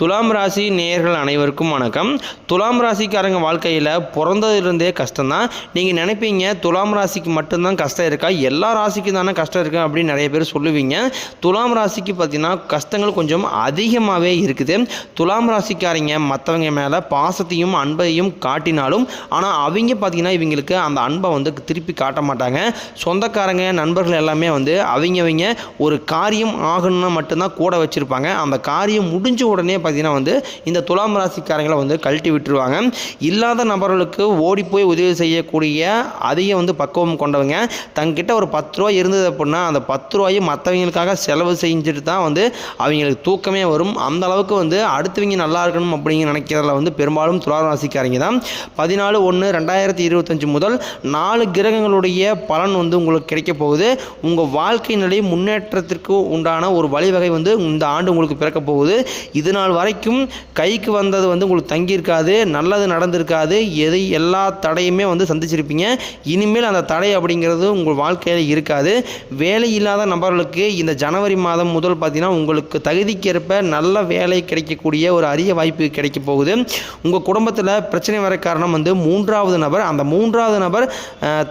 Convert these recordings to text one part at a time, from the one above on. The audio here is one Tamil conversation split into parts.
துலாம் ராசி நேயர்கள் அனைவருக்கும் வணக்கம். துலாம் ராசிக்காரங்க வாழ்க்கையில் பிறந்ததுலேருந்தே கஷ்டம்தான். நீங்கள் நினைப்பீங்க துலாம் ராசிக்கு மட்டும்தான் கஷ்டம் இருக்கா? எல்லா ராசிக்கும் தானே கஷ்டம் இருக்கு அப்படின்னு நிறைய பேர் சொல்லுவீங்க. துலாம் ராசிக்கு பார்த்தீங்கன்னா கஷ்டங்கள் கொஞ்சம் அதிகமாகவே இருக்குது. துலாம் ராசிக்காரங்க மற்றவங்க மேலே பாசத்தையும் அன்பையும் காட்டினாலும் ஆனால் அவங்க பார்த்தீங்கன்னா இவங்களுக்கு அந்த அன்பை வந்து திருப்பி காட்ட மாட்டாங்க. சொந்தக்காரங்க நண்பர்கள் எல்லாமே வந்து அவங்கவங்க ஒரு காரியம் ஆகணும்னா மட்டும்தான் கூட வச்சுருப்பாங்க. அந்த காரியம் முடிஞ்ச உடனே பார்த்தீங்கன்னா வந்து இந்த துலாம் ராசிக்காரங்களை வந்து கழட்டி விட்டுருவாங்க. இல்லாத நபர்களுக்கு ஓடி போய் உதவி செய்யக்கூடிய அதிக வந்து பக்குவம் கொண்டவங்க. தங்கிட்ட ஒரு பத்து ரூபா இருந்தது அப்படின்னா அந்த பத்து ரூபாயை மற்றவங்களுக்காக செலவு செஞ்சுட்டு தான் வந்து அவங்களுக்கு தூக்கமே வரும். அந்த அளவுக்கு வந்து அடுத்தவங்க நல்லா இருக்கணும் அப்படிங்க நினைக்கிறதுல வந்து பெரும்பாலும் துலாம் ராசிக்காரங்க தான். பதினாலு ஒன்று ரெண்டாயிரத்தி இருபத்தஞ்சு முதல் நாலு கிரகங்களுடைய பலன் வந்து உங்களுக்கு கிடைக்க போகுது. உங்கள் வாழ்க்கை நிலை முன்னேற்றத்திற்கு உண்டான ஒரு வழிவகை வந்து இந்த ஆண்டு உங்களுக்கு பிறக்க போகுது. இதனால் நாள் வரைக்கும் கைக்கு வந்தது வந்து உங்களுக்கு தங்கியிருக்காது நல்லது நடந்திருக்காது எது எல்லா தடையுமே வந்து சந்திச்சிருப்பீங்க. இனிமேல் அந்த தடை அப்படிங்கிறது உங்கள் வாழ்க்கையில் இருக்காது. வேலை இல்லாத நபர்களுக்கு இந்த ஜனவரி மாதம் முதல் பார்த்தீங்கன்னா உங்களுக்கு தகுதிக்கேற்ப நல்ல வேலை கிடைக்கக்கூடிய ஒரு அரிய வாய்ப்பு கிடைக்க போகுது. உங்கள் குடும்பத்தில் பிரச்சனை வர காரணம் வந்து மூன்றாவது நபர். அந்த மூன்றாவது நபர்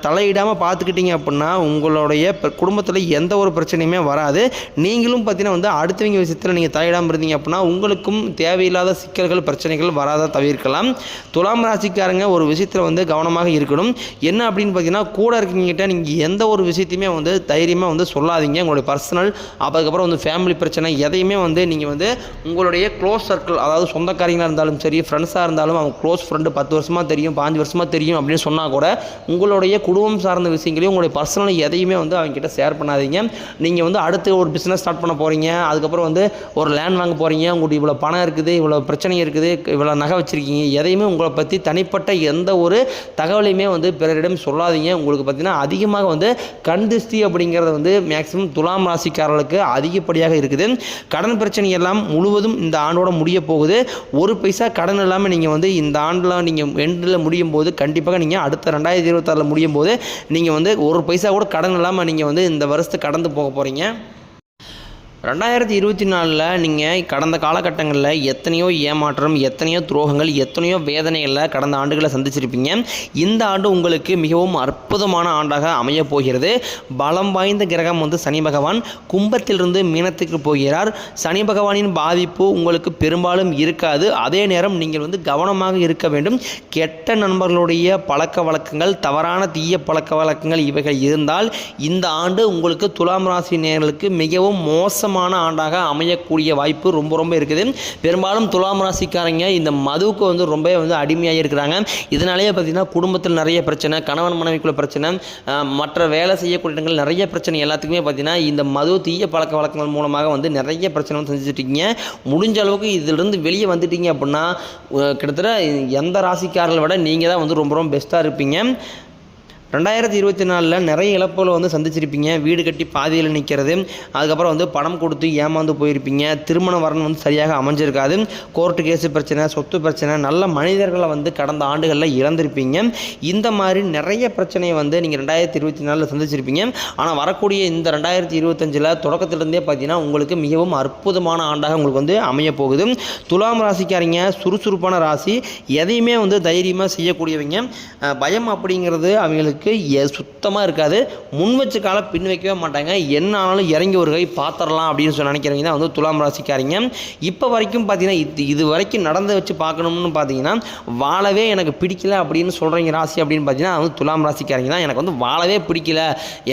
தலையிடாமல் பார்த்துக்கிட்டீங்க அப்படின்னா உங்களுடைய குடும்பத்தில் எந்த ஒரு பிரச்சனையுமே வராது. நீங்களும் பார்த்தீங்கன்னா வந்து அடுத்தவங்க விஷயத்தில் நீங்கள் தலையிடாமல் இருந்தீங்க அப்படின்னா உங்களுக்கும் தேவையில்லாத சிக்கல்கள் பிரச்சனைகள் வராத தவிர்க்கலாம். துலாம் ராசிக்காரங்க ஒரு விஷயத்தில் வந்து கவனமாக இருக்கணும். என்ன அப்படின்னு பார்த்தீங்கன்னா கூட இருக்கீங்கிட்ட நீங்கள் எந்த ஒரு விஷயத்தையுமே வந்து தைரியமாக வந்து சொல்லாதீங்க. உங்களுடைய பர்சனல் அதுக்கப்புறம் வந்து ஃபேமிலி பிரச்சனை எதையுமே வந்து நீங்கள் வந்து உங்களுடைய க்ளோஸ் சர்க்கிள் அதாவது சொந்தக்காரங்களாக இருந்தாலும் சரி ஃப்ரெண்ட்ஸாக இருந்தாலும் அவங்க க்ளோஸ் ஃப்ரெண்டு பத்து வருஷமாக தெரியும் பாஞ்சு வருஷமாக தெரியும் அப்படின்னு சொன்னால் கூட உங்களுடைய குடும்பம் சார்ந்த விஷயங்களையும் உங்களுடைய பர்சனல் எதையுமே வந்து அவங்க கிட்ட ஷேர் பண்ணாதீங்க. நீங்கள் வந்து அடுத்து ஒரு பிஸ்னஸ் ஸ்டார்ட் பண்ண போகிறீங்க அதுக்கப்புறம் வந்து ஒரு லேண்ட் வாங்க போகிறீங்க உங்களுக்கு இவ்வளோ பணம் இருக்குது இவ்வளோ பிரச்சனை இருக்குது இவ்வளோ நகை வச்சுருக்கீங்க எதையுமே உங்களை பற்றி தனிப்பட்ட எந்த ஒரு தகவலையுமே வந்து பிறரிடம் சொல்லாதீங்க. உங்களுக்கு பார்த்தீங்கன்னா அதிகமாக வந்து கண் திருஷ்டி அப்படிங்கிறது வந்து மேக்ஸிமம் துலாம் ராசிக்காரர்களுக்கு அதிகப்படியாக இருக்குது. கடன் பிரச்சனை எல்லாம் முழுவதும் இந்த ஆண்டோட முடிய போகுது. ஒரு பைசா கடன் இல்லாமல் நீங்கள் வந்து இந்த ஆண்டில் நீங்கள் எண்டில் முடியும் போது கண்டிப்பாக நீங்கள் அடுத்த ரெண்டாயிரத்தி இருபத்தாறில் முடியும் போது நீங்கள் வந்து ஒரு பைசா கூட கடன் இல்லாமல் நீங்கள் வந்து இந்த வருஷத்தை கடந்து போக போகிறீங்க ரெண்டாயிரத்தி இருபத்தி நாலில் நீங்கள் கடந்த காலகட்டங்களில் எத்தனையோ ஏமாற்றம் எத்தனையோ துரோகங்கள் எத்தனையோ வேதனைகளில் கடந்த ஆண்டுகளை சந்திச்சிருப்பீங்க. இந்த ஆண்டு உங்களுக்கு மிகவும் அற்புதமான ஆண்டாக அமையப் போகிறது. பலம் வாய்ந்த கிரகம் வந்து சனி பகவான். கும்பத்திலிருந்து மீனத்துக்கு போகிறார். சனி பகவானின் பாதிப்பு உங்களுக்கு பெரும்பாலும் இருக்காது. அதே நேரம் நீங்கள் வந்து கவனமாக இருக்க வேண்டும். கெட்ட நண்பர்களுடைய பழக்க வழக்கங்கள் தவறான தீய பழக்க வழக்கங்கள் இவைகள் இருந்தால் இந்த ஆண்டு உங்களுக்கு துலாம் ராசி நேர்களுக்கு மிகவும் மோசம் மோசமான ஆண்டாக அமையக்கூடிய வாய்ப்பு ரொம்ப ரொம்ப இருக்குது. பெரும்பாலும் துலாம் ராசிக்காரங்க இந்த மதுவுக்கு வந்து ரொம்ப வந்து அடிமையாக இருக்கிறாங்க. இதனாலேயே பார்த்திங்கன்னா குடும்பத்தில் நிறைய பிரச்சனை கணவன் மனைவிக்குள்ள பிரச்சனை மற்ற வேலை செய்யக்கூடிய இடங்கள் நிறைய பிரச்சனை எல்லாத்துக்குமே பார்த்திங்கன்னா இந்த மது தீய பழக்க வழக்கங்கள் மூலமாக வந்து நிறைய பிரச்சனை வந்து செஞ்சுட்ருக்கீங்க முடிஞ்ச அளவுக்கு இதிலிருந்து வெளியே வந்துட்டீங்க அப்படின்னா கிட்டத்தட்ட எந்த ராசிக்காரர்களை விட நீங்கள் தான் வந்து ரொம்ப ரொம்ப பெஸ்ட்டாக இருப்பீங்க. ரெண்டாயிரத்தி இருபத்தி நாலில் நிறைய இழப்புகளை வந்து சந்திச்சிருப்பீங்க. வீடு கட்டி பாதியில் நிற்கிறது அதுக்கப்புறம் வந்து பணம் கொடுத்து ஏமாந்து போயிருப்பீங்க. திருமண வரன் வந்து சரியாக அமைஞ்சிருக்காது. கோர்ட்டு கேஸு பிரச்சனை சொத்து பிரச்சனை நல்ல மனிதர்களை வந்து கடந்த ஆண்டுகளில் இழந்திருப்பீங்க. இந்த மாதிரி நிறைய பிரச்சனையை வந்து நீங்கள் ரெண்டாயிரத்தி இருபத்தி நாலில் சந்திச்சிருப்பீங்க. ஆனால் வரக்கூடிய இந்த ரெண்டாயிரத்தி இருபத்தஞ்சில் தொடக்கத்திலிருந்தே பார்த்தீங்கன்னா உங்களுக்கு மிகவும் அற்புதமான ஆண்டாக உங்களுக்கு வந்து அமைய போகுது துலாம் ராசிக்காரங்க சுறுசுறுப்பான ராசி. எதையுமே வந்து தைரியமாக செய்யக்கூடியவங்க. பயம் அப்படிங்கிறது அவங்களுக்கு அவங்களுக்கு சுத்தமாக இருக்காது. முன் வச்ச கால பின் வைக்கவே மாட்டாங்க. என்ன ஆனாலும் இறங்கி ஒரு கை பார்த்துடலாம் அப்படின்னு சொல்லி நினைக்கிறவங்க தான் வந்து துலாம் ராசிக்காரிங்க. இப்போ வரைக்கும் பார்த்தீங்கன்னா இது இது வரைக்கும் நடந்து வச்சு பார்க்கணும்னு பார்த்தீங்கன்னா வாழவே எனக்கு பிடிக்கல அப்படின்னு சொல்கிறீங்க ராசி அப்படின்னு பார்த்தீங்கன்னா வந்து துலாம் ராசிக்காரிங்க தான். எனக்கு வந்து வாழவே பிடிக்கல.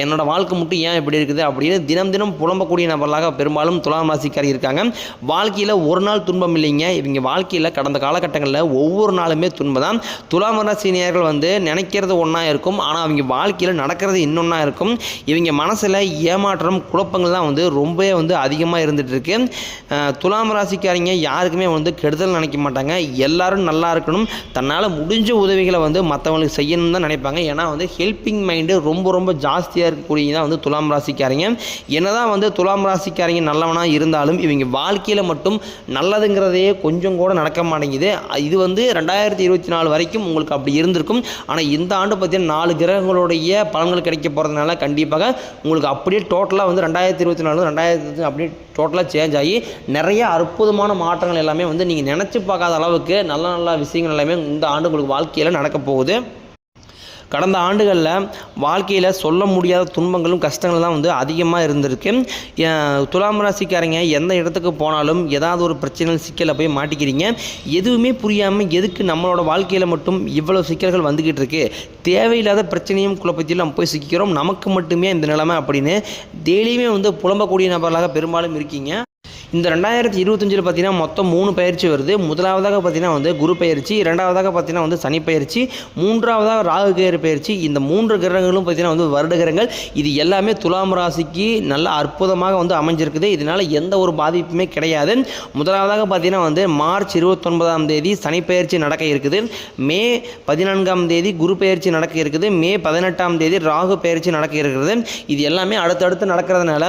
என்னோட வாழ்க்கை மட்டும் ஏன் இப்படி இருக்குது அப்படின்னு தினம் தினம் புலம்பக்கூடிய நபர்களாக பெரும்பாலும் துலாம் ராசிக்காரி இருக்காங்க. வாழ்க்கையில் ஒரு நாள் துன்பம் இல்லைங்க. இவங்க வாழ்க்கையில் கடந்த காலகட்டங்களில் ஒவ்வொரு நாளுமே துன்பம் தான். துலாம் ராசி நேர்கள் வந்து நினைக்கிறது ஒன்றா இருக்கும். ஆனால் ஆனால் அவங்க வாழ்க்கையில் நடக்கிறது இன்னொன்றா இருக்கும். இவங்க மனசில் ஏமாற்றம் குழப்பங்கள் தான் வந்து ரொம்பவே வந்து அதிகமாக இருந்துகிட்டு இருக்கு. துலாம் ராசிக்காரங்க யாருக்குமே வந்து கெடுதல் நினைக்க மாட்டாங்க. எல்லாரும் நல்லா இருக்கணும். தன்னால் முடிஞ்ச உதவிகளை வந்து மற்றவங்களுக்கு செய்யணும் தான் நினைப்பாங்க. ஏன்னா வந்து ஹெல்பிங் மைண்டு ரொம்ப ரொம்ப ஜாஸ்தியாக இருக்கக்கூடிய தான் வந்து துலாம் ராசிக்காரங்க. என்னதான் வந்து துலாம் ராசிக்காரங்க நல்லவனாக இருந்தாலும் இவங்க வாழ்க்கையில் மட்டும் நல்லதுங்கிறதையே கொஞ்சம் கூட நடக்க மாட்டேங்குது. இது வந்து ரெண்டாயிரத்தி இருபத்தி நாலு வரைக்கும் உங்களுக்கு அப்படி இருந்திருக்கும். ஆனால் இந்த ஆண்டு பார்த்தீங்கன்னா நாலு கிரக கிரகங்களுடைய பலன்கள் கிடைக்க போகிறதுனால கண்டிப்பாக உங்களுக்கு அப்படியே டோட்டலாக வந்து ரெண்டாயிரத்தி இருபத்தி நாலு ரெண்டாயிரத்தி அப்படியே டோட்டலாக சேஞ்ச் ஆகி நிறைய அற்புதமான மாற்றங்கள் எல்லாமே வந்து நீங்கள் நினச்சி பார்க்காத அளவுக்கு நல்ல நல்ல விஷயங்கள் எல்லாமே இந்த ஆண்டு உங்களுக்கு வாழ்க்கையில் நடக்க போகுது. கடந்த ஆண்டுகளில் வாழ்க்கையில் சொல்ல முடியாத துன்பங்களும் கஷ்டங்களும் தான் வந்து அதிகமாக இருந்திருக்கு. துலாம் ராசிக்காரங்க எந்த இடத்துக்கு போனாலும் ஏதாவது ஒரு பிரச்சனை சிக்கலை போய் மாட்டிக்கிறீங்க. எதுவுமே புரியாமல் எதுக்கு நம்மளோட வாழ்க்கையில் மட்டும் இவ்வளோ சிக்கல்கள் வந்துக்கிட்டு இருக்கு? தேவையில்லாத பிரச்சனையும் குழப்பத்திலும் நம்ம போய் சிக்கிறோம் நமக்கு மட்டுமே இந்த நிலைமை அப்படின்னு டெய்லியுமே வந்து புலம்பக்கூடிய நபர்களாக பெரும்பாலும் இருக்கீங்க. இந்த ரெண்டாயிரத்தி இருபத்தஞ்சில் பார்த்தீங்கன்னா மொத்தம் மூணு பயிற்சி வருது. முதலாவதாக பார்த்தீங்கன்னா வந்து குரு பயிற்சி இரண்டாவதாக பார்த்தீங்கன்னா வந்து சனி பயிற்சி மூன்றாவதாக ராகு கேது பயிற்சி. இந்த மூன்று கிரகங்களும் பார்த்தீங்கன்னா வந்து வருட கிரகங்கள். இது எல்லாமே துலாம் ராசிக்கு நல்ல அற்புதமாக வந்து அமைஞ்சிருக்குது. இதனால் எந்த ஒரு பாதிப்புமே கிடையாது. முதலாவதாக பார்த்தீங்கன்னா வந்து மார்ச் இருபத்தொன்பதாம் தேதி சனி பயிற்சி நடக்க இருக்குது. மே பதினான்காம் தேதி குரு பயிற்சி நடக்க இருக்குது. மே பதினெட்டாம் தேதி ராகு பயிற்சி நடக்க இருக்கிறது இது எல்லாமே அடுத்தடுத்து நடக்கிறதுனால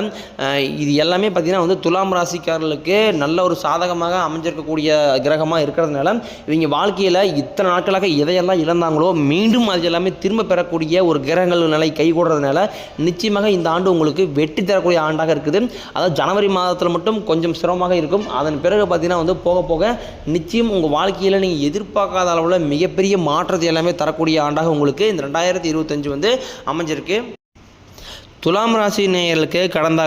இது எல்லாமே பார்த்தீங்கன்னா வந்து துலாம் ராசிக்காரர்களுக்கு நல்ல ஒரு சாதகமாக அமைஞ்சிருக்கக்கூடிய கிரகமாக இருக்கிறதுனால இவங்க வாழ்க்கையில் இத்தனை நாட்களாக எதையெல்லாம் இழந்தாங்களோ மீண்டும் அது எல்லாமே திரும்ப பெறக்கூடிய ஒரு கிரகங்கள் நிலை கை கூடுறதுனால நிச்சயமாக இந்த ஆண்டு உங்களுக்கு வெற்றி தரக்கூடிய ஆண்டாக இருக்குது. அதாவது ஜனவரி மாதத்தில் மட்டும் கொஞ்சம் சிரமமாக இருக்கும். அதன் பிறகு பார்த்தீங்கன்னா வந்து போக போக நிச்சயம் உங்கள் வாழ்க்கையில் நீங்கள் எதிர்பார்க்காத அளவில் மிகப்பெரிய மாற்றத்தை எல்லாமே தரக்கூடிய ஆண்டாக உங்களுக்கு இந்த ரெண்டாயிரத்தி இருபத்தஞ்சு வந்து அமைஞ்சிருக்கு. துலாம் ராசி நேயர்களுக்கு கடந்த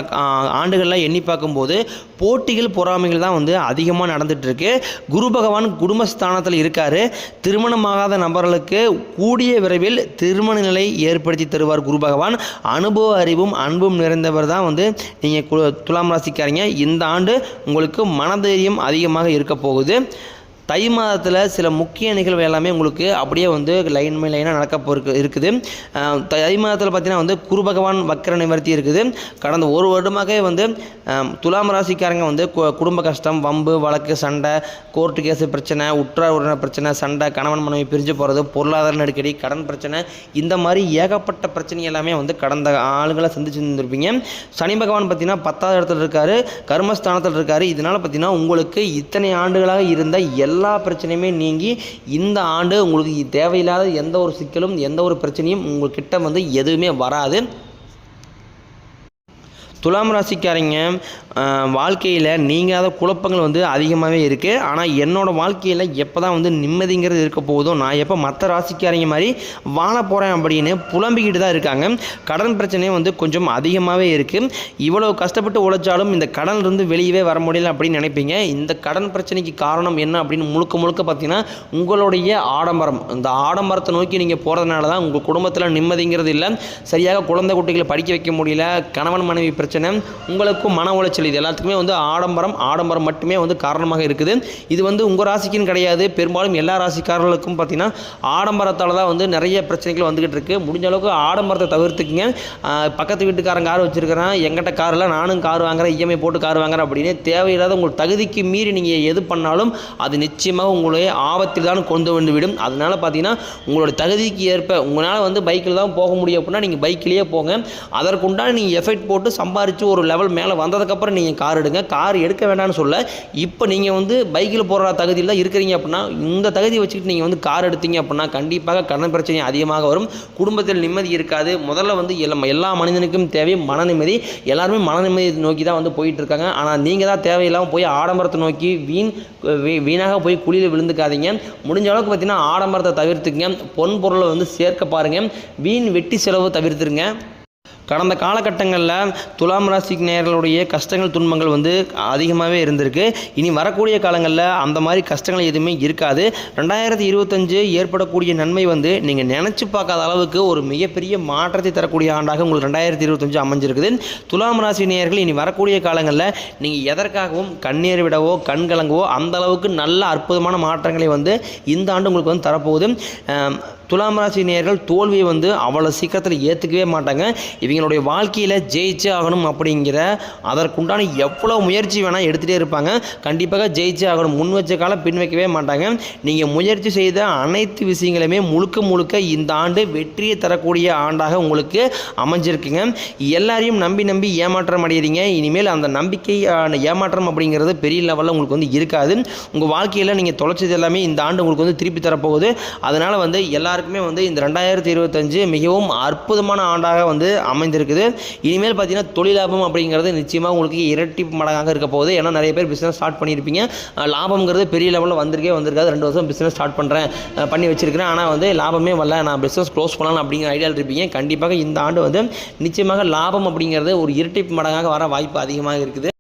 ஆண்டுகளில் எண்ணி பார்க்கும்போது போட்டிகள் பொறாமைகள் தான் வந்து அதிகமாக நடந்துகிட்ருக்கு குரு பகவான் குடும்பஸ்தானத்தில் இருக்கார். திருமணமாகாத நபர்களுக்கு கூடிய விரைவில் திருமண நிலை ஏற்படுத்தி தருவார் குரு பகவான். அனுபவ அறிவும் அன்பும் நிறைந்தவர் தான் வந்து நீங்கள் துலாம் ராசிக்காரங்க. இந்த ஆண்டு உங்களுக்கு மனதைரியம் அதிகமாக இருக்க போகுது. தை மாதத்தில் சில முக்கிய நிகழ்வு எல்லாமே உங்களுக்கு அப்படியே வந்து லைன் பை லைனாக நடக்க போருக்கு இருக்குது. தை மாதத்தில் பார்த்தீங்கன்னா வந்து குரு பகவான் வக்கர நிவர்த்தி இருக்குது. கடந்த ஒரு வருடமாகவே வந்து துலாம் ராசிக்காரங்க வந்து குடும்ப கஷ்டம் வம்பு வழக்கு சண்டை கோர்ட்டு கேஸு பிரச்சனை உற்றார் உறவினர் பிரச்சனை சண்டை கணவன் மனைவி பிரிஞ்சு போகிறது பொருளாதார நெருக்கடி கடன் பிரச்சனை இந்த மாதிரி ஏகப்பட்ட பிரச்சனை எல்லாமே வந்து கடந்த ஆளுங்களை சந்திச்சு இருந்திருப்பீங்க. சனி பகவான் பார்த்தீங்கன்னா பத்தாவது இடத்துல இருக்கார் கர்மஸ்தானத்தில் இருக்கார். இதனால் பார்த்தீங்கன்னா உங்களுக்கு இத்தனை ஆண்டுகளாக இருந்த எல்லா எல்லா பிரச்சனையுமே நீங்கி இந்த ஆண்டு உங்களுக்கு தேவையில்லாத எந்த ஒரு சிக்கலும் எந்த ஒரு பிரச்சனையும் உங்கள்கிட்ட வந்து எதுவுமே வராது. துலாம் ராசிக்காரங்க வாழ்க்கையில் நீங்காத குழப்பங்கள் வந்து அதிகமாகவே இருக்குது ஆனால் என்னோடய வாழ்க்கையில் எப்போ தான் வந்து நிம்மதிங்கிறது இருக்க போகுதோ நான் எப்போ மற்ற ராசிக்காரங்க மாதிரி வாழ போகிறேன் அப்படின்னு புலம்பிக்கிட்டு தான் இருக்காங்க. கடன் பிரச்சனையும் வந்து கொஞ்சம் அதிகமாகவே இருக்குது இவ்வளோ கஷ்டப்பட்டு உழைச்சாலும் இந்த கடன்லேருந்து வெளியவே வர முடியல அப்படின்னு நினைப்பீங்க. இந்த கடன் பிரச்சனைக்கு காரணம் என்ன அப்படின்னு முழுக்க முழுக்க பார்த்தீங்கன்னா உங்களுடைய ஆடம்பரம். இந்த ஆடம்பரத்தை நோக்கி நீங்கள் போகிறதுனால தான் உங்கள் குடும்பத்தில் நிம்மதிங்கிறது இல்லை. சரியாக குழந்தை குட்டிகளை படிக்க வைக்க முடியல கணவன் மனைவி பிரச்சனை பிரச்சனை. உங்களுக்கும் மன உளைச்சல் இது எல்லாத்துக்குமே வந்து ஆடம்பரம் ஆடம்பரம் மட்டுமே வந்து காரணமாக இருக்குது. இது வந்து உங்கள் ராசிக்குன்னு கிடையாது. பெரும்பாலும் எல்லா ராசிக்காரர்களுக்கும் பார்த்திங்கன்னா ஆடம்பரத்தால் தான் வந்து நிறைய பிரச்சனைகள் வந்துக்கிட்டு இருக்குது முடிஞ்ச அளவுக்கு ஆடம்பரத்தை தவிர்த்துக்குங்க. பக்கத்து வீட்டுக்காரன் கார் வச்சுருக்கிறேன். எங்கிட்ட காரில் நானும் கார் வாங்குறேன் இஎம்ஐ போட்டு கார் வாங்குறேன் அப்படின்னு தேவையில்லாத உங்கள் தகுதிக்கு மீறி நீங்கள் எது பண்ணாலும் அது நிச்சயமாக உங்களுடைய ஆபத்தில் தான் கொண்டு வந்து விடும். அதனால் பார்த்தீங்கன்னா உங்களோட தகுதிக்கு ஏற்ப உங்களால் வந்து பைக்கில் தான் போக முடியும் அப்படின்னா நீங்கள் பைக்கிலேயே போங்க. அதற்குண்டான நீங்கள் எஃபெக்ட் போட்டு சம்பாரித்து ஒரு லெவல் மேலே வந்ததுக்கப்புறம் நீங்கள் கார் எடுங்க. கார் எடுக்க வேண்டாம்னு சொல்ல இப்போ நீங்கள் வந்து பைக்கில் போகிற தகுதியில் தான் இருக்கிறீங்க அப்படின்னா இந்த தகுதி வச்சுக்கிட்டு நீங்கள் வந்து கார் எடுத்தீங்க அப்படின்னா கண்டிப்பாக கடன் பிரச்சனை அதிகமாக வரும். குடும்பத்தில் நிம்மதி இருக்காது. முதல்ல வந்து எல்லா எல்லா மனிதனுக்கும் தேவை மன நிம்மதி. எல்லாருமே மன நிம்மதி நோக்கி தான் வந்து போயிட்டு இருக்காங்க. ஆனால் நீங்கள் தான் தேவையில்லாமல் போய் ஆடம்பரத்தை நோக்கி வீண் வீணாக போய் குழியில் விழுந்துக்காதீங்க. முடிஞ்ச அளவுக்கு பார்த்தீங்கன்னா ஆடம்பரத்தை தவிர்த்துக்கங்க. பொன் பொருளை வந்து சேர்க்க பாருங்கள் வீண் வெட்டி செலவு தவிர்த்துருங்க. கடந்த காலகட்டங்களில் துலாம் ராசி நேயர்களுடைய கஷ்டங்கள் துன்பங்கள் வந்து அதிகமாகவே இருந்திருக்கு. இனி வரக்கூடிய காலங்களில் அந்த மாதிரி கஷ்டங்கள் எதுவுமே இருக்காது. ரெண்டாயிரத்தி இருபத்தஞ்சு ஏற்படக்கூடிய நன்மை வந்து நீங்கள் நினச்சி பார்க்காத அளவுக்கு ஒரு மிகப்பெரிய மாற்றத்தை தரக்கூடிய ஆண்டாக உங்களுக்கு ரெண்டாயிரத்தி இருபத்தஞ்சு அமைஞ்சிருக்குது. துலாம் ராசி நேயர்கள் இனி வரக்கூடிய காலங்களில் நீங்கள் எதற்காகவும் கண்ணீர் விடவோ கண் கலங்கவோ அந்த அளவுக்கு நல்ல அற்புதமான மாற்றங்களை வந்து இந்த ஆண்டு உங்களுக்கு வந்து தரப்போகுது. துலாம் ராசி நேர்கள் தோல்வியை வந்து அவ்வளோ சீக்கிரத்தில் ஏற்றுக்கவே மாட்டாங்க. இவங்களுடைய வாழ்க்கையில் ஜெயிச்சே ஆகணும் அப்படிங்கிற அதற்குண்டான எவ்வளோ முயற்சி வேணால் எடுத்துகிட்டே இருப்பாங்க. கண்டிப்பாக ஜெயிச்சே ஆகணும். முன் வச்ச காலம் பின் வைக்கவே மாட்டாங்க. நீங்கள் முயற்சி செய்த அனைத்து விஷயங்களுமே முழுக்க முழுக்க இந்த ஆண்டு வெற்றியை தரக்கூடிய ஆண்டாக உங்களுக்கு அமைஞ்சிருக்குங்க. எல்லாரையும் நம்பி நம்பி ஏமாற்றம் அடையிறீங்க. இனிமேல் அந்த நம்பிக்கையான ஏமாற்றம் அப்படிங்கிறது பெரிய லெவலில் உங்களுக்கு வந்து இருக்காது. உங்கள் வாழ்க்கையில் நீங்கள் தொலைச்சது எல்லாமே இந்த ஆண்டு உங்களுக்கு வந்து திருப்பி தரப்போகுது. அதனால் வந்து எல்லா எல்லாருக்குமே வந்து இந்த ரெண்டாயிரத்தி இருபத்தஞ்சு மிகவும் அற்புதமான ஆண்டாக வந்து அமைந்திருக்குது. இனிமேல் பார்த்தீங்கன்னா தொழில் லாபம் அப்படிங்கிறது நிச்சயமாக உங்களுக்கு இரட்டி மடங்காக இருக்க போகுது. ஏன்னா நிறைய பேர் பிஸ்னஸ் ஸ்டார்ட் பண்ணியிருப்பீங்க. லாபம்ங்கிறது பெரிய லெவலில் வந்திருக்கே வந்திருக்காது. ரெண்டு வருஷம் பிஸ்னஸ் ஸ்டார்ட் பண்ணுறேன் பண்ணி வச்சிருக்கிறேன். ஆனால் வந்து லாபமே வரல. நான் பிஸ்னஸ் க்ளோஸ் பண்ணலாம் அப்படிங்கிற ஐடியாவில் இருப்பீங்க. கண்டிப்பாக இந்த ஆண்டு வந்து நிச்சயமாக லாபம் அப்படிங்கிறது ஒரு இரட்டிப்பு மடங்காக வர வாய்ப்பு அதிகமாக இருக்குது.